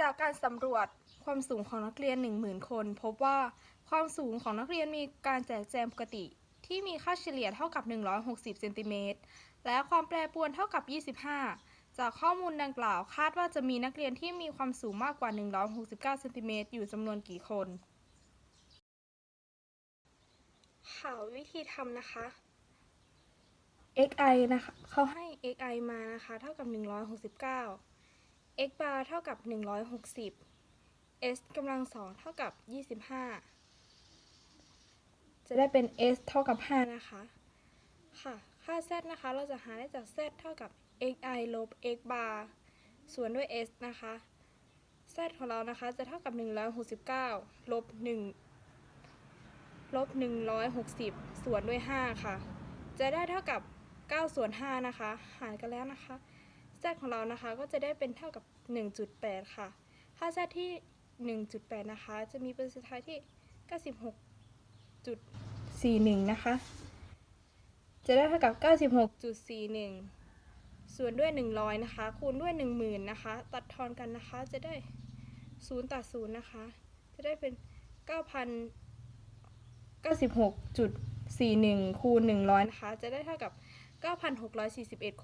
จากการสำรวจความสูงของนักเรียน 10,000 คน พบว่าความสูงของนักเรียนมีการแจกแจงปกติ ที่มีค่าเฉลี่ยเท่ากับ 160 เซนติเมตร และความแปรปรวนเท่ากับ 25 จากข้อมูลดังกล่าวคาดว่าจะมีนักเรียนที่มีความสูงมากกว่า 169 เซนติเมตรอยู่จำนวนกี่คน ค่ะวิธีทำนะคะ xi นะคะเขาให้ xi มานะคะ เท่ากับ 169 x bar เท่ากับ 160 s กำลังสองเท่ากับ 25 จะได้เป็น s เท่ากับ 5 นะคะ ค่ะ ค่า z นะคะ เราจะหาได้จาก z เท่ากับ xi ลบ x bar ส่วนด้วย s นะคะ z ของเรานะคะจะเท่ากับ 169 ลบ 1 ลบ 160 ส่วนด้วย 5 ค่ะ จะได้เท่ากับ 9 ส่วน 5 นะคะ หารกันแล้วนะคะ z ของเรานะคะก็จะได้เป็นเท่ากับ 1.8 ค่ะ ค่า z ที่ 1.8 นะคะ จะมีเปอร์เซ็นต์สุดท้ายที่ 96.41 นะคะ จะได้เท่ากับ 96.41 ส่วนด้วย 100 นะคะ คูณด้วย 10,000 นะคะ ตัดทอนกันนะคะ จะได้ 0 ตัด 0 นะคะ จะได้เป็น 9,000 96.41 คูณ 100 นะคะ จะได้เท่ากับ 9,641คน